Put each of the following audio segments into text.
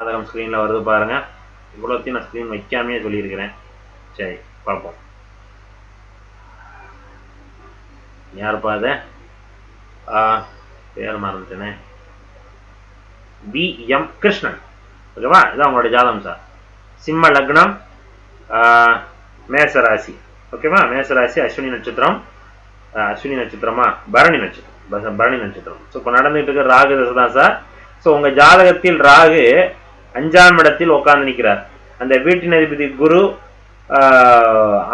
ஜாதகம் ஸ்க்ரீனில் வருது பாருங்கள் இவ்வளோத்தையும் நான் ஸ்க்ரீன் வைக்காமையே சொல்லியிருக்கிறேன். சரி பார்ப்போம். யாருப்பா அது? பேர் மறந்துட்டேனே. P M. கிருஷ்ணன். ஓகேவா இதான் உங்களோட ஜாதகம் சார் சிம்ம லக்னம் மேசராசி. ஓகேவா மேசராசி அஸ்வினி நட்சத்திரம். அஸ்வினி நட்சத்திரமா? பரணி நட்சத்திரம். பரணி நட்சத்திரம். ஸோ இப்போ நடந்துகிட்டு இருக்க ராகு தசை தான் சார் ஸோ உங்கள் ஜாதகத்தில் ராகு அஞ்சாம் இடத்தில் உட்கார்ந்து நிற்கிறார் அந்த வீட்டின் அதிபதி குரு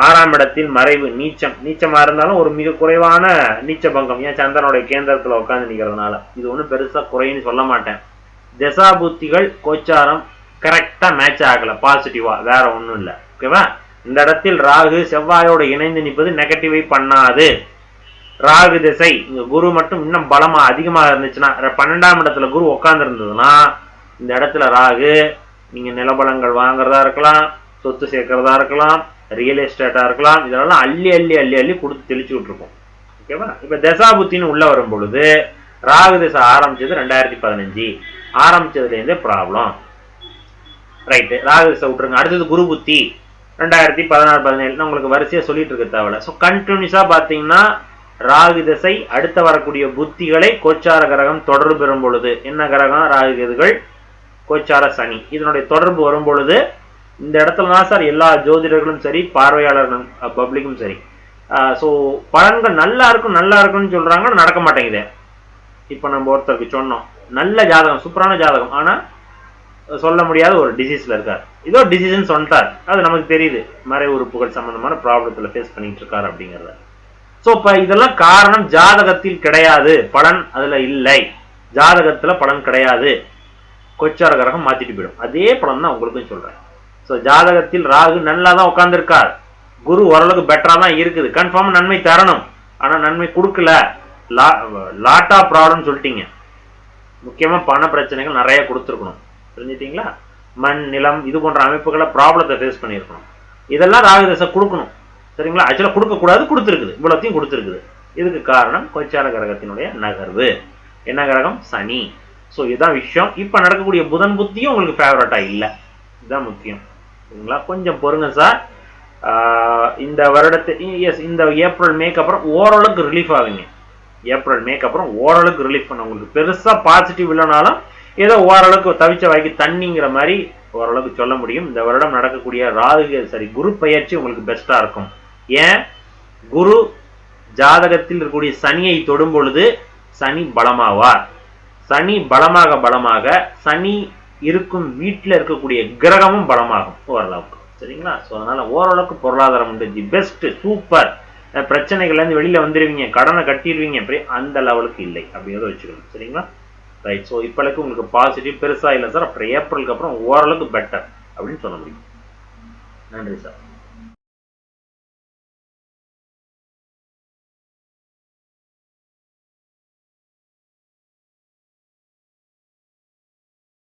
ஆறாம் இடத்தில் மறைவு நீச்சம். நீச்சமா இருந்தாலும் ஒரு மிக குறைவான நீச்ச பங்கம். ஏன் சந்திரனுடைய கேந்திரத்துல உட்காந்து நிற்கிறதுனால இது ஒன்றும் பெருசா குறைன்னு சொல்ல மாட்டேன். தசா புத்திகள் கோச்சாரம் கரெக்டா மேட்ச் ஆகல. பாசிட்டிவா வேற ஒன்றும் இல்லை. ஓகேவா இந்த இடத்தில் ராகு செவ்வாயோட இணைந்து நிற்பது நெகட்டிவை பண்ணாது. ராகு திசை. இங்க குரு மட்டும் இன்னும் பலமா அதிகமாக இருந்துச்சுன்னா பன்னெண்டாம் இடத்துல குரு உட்கார்ந்து இருந்ததுன்னா இந்த இடத்துல ராகு நீங்கள் நிலபலங்கள் வாங்குறதா இருக்கலாம் சொத்து சேர்க்கறதா இருக்கலாம் ரியல் எஸ்டேட்டாக இருக்கலாம் இதெல்லாம் அள்ளி அள்ளி அள்ளி அள்ளி கொடுத்து தெளிச்சு விட்ருக்கோம் ஓகேவா இப்போ தசாபுத்தின்னு உள்ளே வரும் பொழுது ராகு திசை ஆரம்பிச்சது ரெண்டாயிரத்தி பதினஞ்சு. ஆரம்பிச்சதுலேருந்தே ப்ராப்ளம் ரைட்டு ராகு திசை விட்ருங்க அடுத்தது குரு புத்தி. ரெண்டாயிரத்தி பதினாறு பதினேழு உங்களுக்கு வரிசையாக சொல்லிட்டு இருக்க தேவையில்ல. ஸோ கண்டினியூஸாக பார்த்தீங்கன்னா ராகு திசை அடுத்த வரக்கூடிய புத்திகளை கோச்சார கிரகம் தொடர்பு பெறும் பொழுது என்ன கிரகம்? ராகு கேதுகள் கோச்சார சனி. இதனுடைய தொடர்பு வரும் பொழுது இந்த இடத்துல தான் சார் எல்லா ஜோதிடர்களும் சரி பார்வையாளர்களும் பப்ளிக்கும் சரி. ஸோ பலன்கள் நல்லா இருக்கும் நல்லா இருக்கும்னு சொல்கிறாங்க நடக்க மாட்டேங்குது. இப்போ நம்ம ஒருத்தருக்கு சொன்னோம் நல்ல ஜாதகம் சூப்பரான ஜாதகம் ஆனால் சொல்ல முடியாத ஒரு டிசீஸில் இருக்கார். இதோ டிசீஸ்ன்னு சொல்லிட்டார். அது நமக்கு தெரியுது மறை உறுப்புகள் சம்மந்தமான ப்ராப்ளத்தில் ஃபேஸ் பண்ணிகிட்டு இருக்கார் அப்படிங்கிறத. ஸோ இப்போ இதெல்லாம் காரணம் ஜாதகத்தில் கிடையாது பலன் அதில் இல்லை. ஜாதகத்தில் பலன் கிடையாது. கொச்சார கிரகம் மாற்றிட்டு போயிடும். அதே படம் தான் உங்களுக்கும் சொல்கிறேன் ஸோ ஜாதகத்தில் ராகு நல்லா தான் உட்காந்துருக்கார் குரு ஓரளவுக்கு பெட்டராக தான் இருக்குது. கன்ஃபார்ம் நன்மை தரணும். ஆனால் நன்மை கொடுக்கல. லா லாட்டா ப்ராப்ளம்னு சொல்லிட்டீங்க. முக்கியமாக பண பிரச்சனைகள் நிறைய கொடுத்துருக்கணும். தெரிஞ்சிட்டிங்களா மண் நிலம் இது போன்ற அமைப்புகளை ப்ராப்ளத்தை ஃபேஸ் பண்ணியிருக்கணும். இதெல்லாம் ராகு தசை கொடுக்கணும். சரிங்களா? ஆக்சுவலாக கொடுக்கக்கூடாது கொடுத்துருக்குது. இவ்வளோத்தையும் கொடுத்துருக்குது. இதுக்கு காரணம் கொச்சார கிரகத்தினுடைய நகர்வு. என்ன கிரகம் சனி. ஸோ இதுதான் விஷயம். இப்போ நடக்கக்கூடிய புதன் புத்தியும் உங்களுக்கு ஃபேவரட்டாக இல்லை. இதுதான் முக்கியம். சரிங்களா? கொஞ்சம் பொறுங்க சார். இந்த வருடத்து எஸ் இந்த ஏப்ரல் மேக்கு அப்புறம் ஓரளவுக்கு ரிலீஃப் ஆகுங்க. ஏப்ரல் மேக்கு அப்புறம் ஓரளவுக்கு ரிலீஃப் பண்ண உங்களுக்கு. பெருசாக பாசிட்டிவ் இல்லைனாலும் ஏதோ ஓரளவுக்கு தவிச்ச வாய்க்கு தண்ணிங்கிற மாதிரி ஓரளவுக்கு சொல்ல முடியும். இந்த வருடம் நடக்கக்கூடிய ராகு சரி குரு பயிற்சி உங்களுக்கு பெஸ்ட்டாக இருக்கும். ஏன்? குரு ஜாதகத்தில் இருக்கக்கூடிய சனியை தொடும் பொழுது சனி பலமாவார். சனி பலமாக பலமாக சனி இருக்கும் வீட்டில் இருக்கக்கூடிய கிரகமும் பலமாகும். ஓரளவுக்கு சரிங்களா? ஸோ அதனால் ஓரளவுக்கு பொருளாதாரம் உண்டு. தி பெஸ்ட் சூப்பர் பிரச்சனைகள்லேருந்து வெளியில் வந்துடுவீங்க கடனை கட்டிடுவீங்க அப்படி அந்த லெவலுக்கு இல்லை அப்படிங்கிறத வச்சுக்கணும். சரிங்களா? ரைட் ஸோ இப்போதைக்கு உங்களுக்கு பாசிட்டிவ் பெருசாக இல்லை சார் அப்புறம் ஏப்ரலுக்கு அப்புறம் ஓரளவுக்கு பெட்டர் அப்படின்னு சொல்ல முடியும். நன்றி சார்